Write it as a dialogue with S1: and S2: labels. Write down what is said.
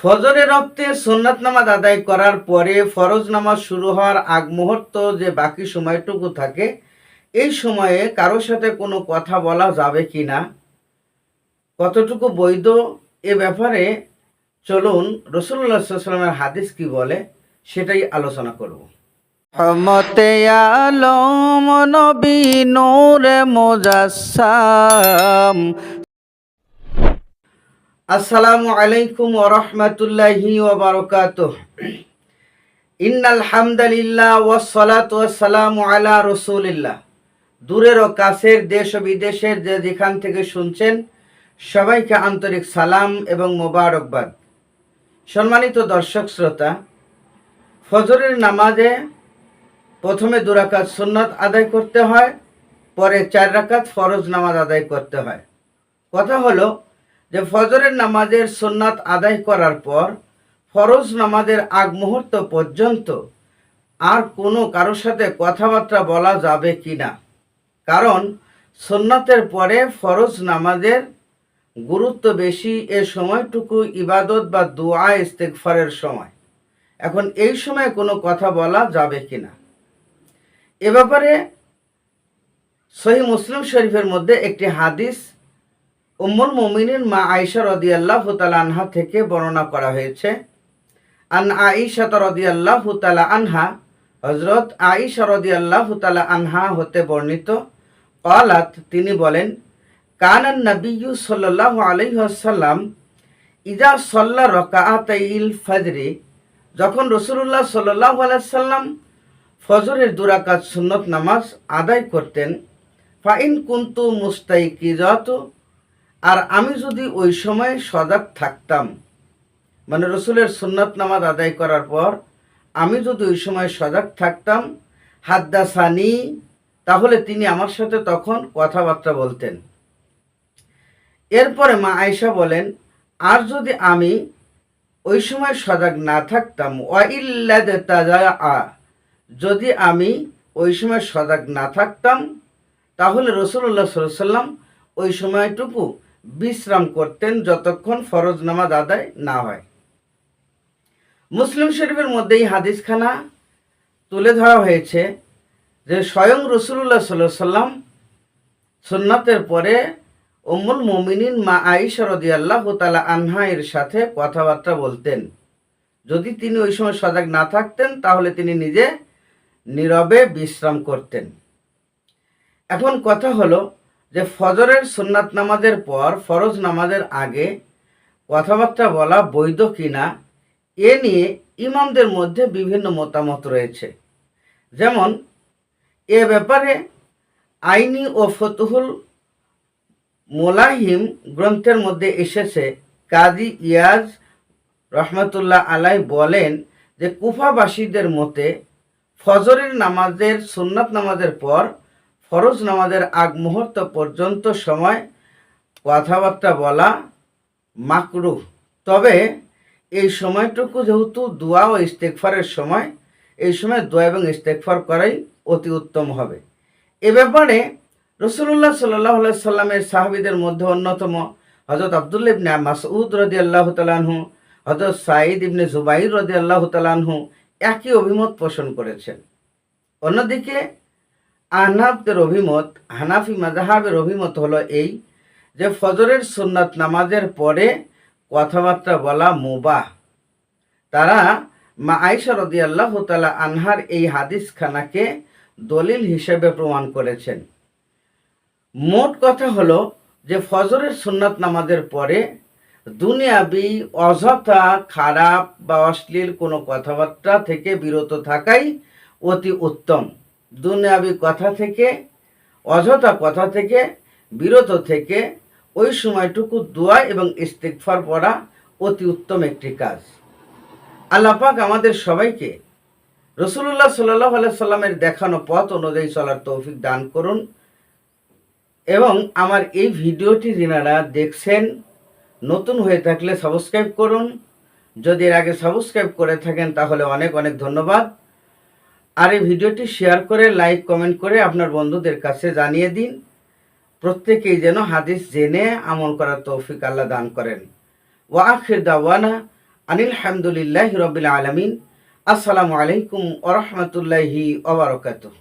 S1: ফজরের রক্তে সুন্নাত নামাজ আদায় করার পরে ফরজ নামাজ শুরু হওয়ার আগ মুহূর্ত যে বাকি সময়টুকু থাকে, এই সময়ে কারোর সাথে কোনো কথা বলা যাবে কি না? কতটুকু বৈধ? এ ব্যাপারে চলুন রসুল্লাহ সাল্লামের হাদিস কি বলে, সেটাই আলোচনা করব। রহমতে আলম নবী নূরে মুজাসসাম আসসালামু আলাইকুম ওয়া রাহমাতুল্লাহি ওয়া বারাকাতুহু। ইন্নাল হামদালিল্লাহ ওয়াস সালাতু ওয়াস সালামু আলা রাসূলিল্লাহ। দূরের ও কাছের দেশ ও বিদেশের যে যেখান থেকে শুনছেন, সবাইকে আন্তরিক সালাম এবং মোবারকবাদ। সম্মানিত দর্শক শ্রোতা, ফজরের নামাজে প্রথমে দুরাকাত সুন্নত আদায় করতে হয়, পরে চার রাকাত ফরজ নামাজ আদায় করতে হয়। কথা হলো যে ফজরের নামাজের সুন্নাত আদায় করার পর ফরজ নামাজের আগ মুহূর্ত পর্যন্ত আর কোনো কারোর সাথে কথাবার্তা বলা যাবে কি না কারণ সুন্নাতের পরে ফরজ নামাজের গুরুত্ব বেশি এ সময়টুকু ইবাদত বা দোয়া ইস্তেকফারের সময়। এখন এই সময় কোনো কথা বলা যাবে কি না এ ব্যাপারে সহি মুসলিম শরীফের মধ্যে একটি হাদিস উম্মুল মুমিনিন মা আয়েশা রদিয়াল্লাহু তাআলা আনহা থেকে বর্ণনা করা হয়েছে, আন আয়েশা রদিয়াল্লাহু তাআলা আনহা, হযরত আয়েশা রদিয়াল্লাহু তাআলা আনহা হতে বর্ণিত, ক্বালাত তিনি বলেন কানান নবিয়্যু সাল্লাল্লাহু আলাইহি ওয়াসাল্লাম ইজা সল্লা রকাআতাইল ফজরি যখন রসুল্লাহ সাল্লাল্লাহু আলাইহি সাল্লাম ফজরের দুরাকাত সুন্নত নামাজ আদায় করতেন ফাইন কুন্তু মুস্তাইকিজাতু আর আমি যদি ওই সময় সজাগ থাকতাম মানে রসুলের সুন্নত নামাজ আদায় করার পর আমি যদি ওই সময় সজাগ থাকতাম, হাদ্দাসানি, তাহলে তিনি আমার সাথে তখন কথাবার্তা বলতেন। এরপরে মা আয়সা বলেন, আর যদি আমি ওই সময় সজাগ না থাকতাম তাজা আ যদি আমি ওই সময় সজাগ না থাকতাম, তাহলে রসুল্লাহ সাল্লাম ওই সময়টুকু বিশ্রাম করতেন যতক্ষণ ফরজ নামাজ আদায় না হয়। মুসলিম শরীফের মধ্যে এই হাদিসখানা তুলে ধরা হয়েছে যে স্বয়ং রসুল্লাহ সাল্লাহ সাল্লাম সুন্নাতের পরে উম্মুল মুমিনিন মা আইসা রদিয়াল্লাহ তালা আনহা এর সাথে কথাবার্তা বলতেন। যদি তিনি ওই সময় সজাগ না থাকতেন, তাহলে তিনি নিজে নীরবে বিশ্রাম করতেন। এখন কথা হলো যে ফজরের সুন্নাত নামাজের পর, ফরজ নামাজের আগে কথাবার্তা বলা বৈধ কিনা, এ নিয়ে ইমামদের মধ্যে বিভিন্ন মতামত রয়েছে। যেমন, এ ব্যাপারে আইনি ও ফতুহুল মোলাহিম গ্রন্থের মধ্যে এসেছে, কাজী ইয়াজ রহমতুল্লাহ আলাই বলেন যে কুফাবাসীদের মতে, ফজরের নামাজের, সুন্নাত নামাজের পর ফরজ নামাজের আগ মুহূর্ত পর্যন্ত সময় কথাবার্তা বলা মাকরু। তবে এই সময়টুকু যেহেতু দোয়া ও ইস্তেকফারের সময়, এই সময় দোয়া এবং ইস্তেকফার করাই অতি উত্তম হবে। এ ব্যাপারে রসুল্লাহ সাল্লাহ সাল্লামের সাহাবিদের মধ্যে অন্যতম হজরত আবদুল্লা ইবনে মাসউদ রদি আল্লাহ তালানহু হজরত সাঈদ ইবনে জুবাইর রদি আল্লাহ তালানহু একই অভিমত পোষণ করেছেন। অন্যদিকে আহনাফদের অভিমত, হানাফি মাজাহাবের অভিমত হলো এই যে ফজরের সুন্নাত নামাজের পরে কথাবার্তা বলা মুবাহ। তারা মা আইসা রদি আল্লাহ তালা আনহার এই হাদিস খানাকে দলিল হিসেবে প্রমাণ করেছেন। মোট কথা হলো যে ফজরের সুন্নাত নামাজের পরে দুনিয়াবি অযথা খারাপ বা অশ্লীল কোনো কথাবার্তা থেকে বিরত থাকাই অতি উত্তম। দুনিয়াবি কথা থেকে, অযথা কথা থেকে, বিরত থেকে ওই সময়টুকু দোয়া এবং ইস্তিকফার পড়া অতি উত্তম একটি কাজ। আল্লাপাক আমাদের সবাইকে রসুল্লাহ সাল্লাহ সাল্লামের দেখানো পথ অনুযায়ী চলার তৌফিক দান করুন এবং আমার এই ভিডিওটি যিনারা দেখছেন, নতুন হয়ে থাকলে সাবস্ক্রাইব করুন। যদি এর আগে সাবস্ক্রাইব করে থাকেন তাহলে অনেক অনেক ধন্যবাদ। আর এই ভিডিওটি শেয়ার করে লাইক কমেন্ট করে আপনার বন্ধুদের কাছে জানিয়ে দিন। প্রত্যেকেই যেন হাদিস জেনে আমল করার তৌফিক আল্লাহ দান করেন। ওয়াখির দাওয়ানা আনিল হামদুলিল্লাহ রবিল আলমিন। আসসালামু আলাইকুম ওরহমতুল্লাহি ওবরকাতুহ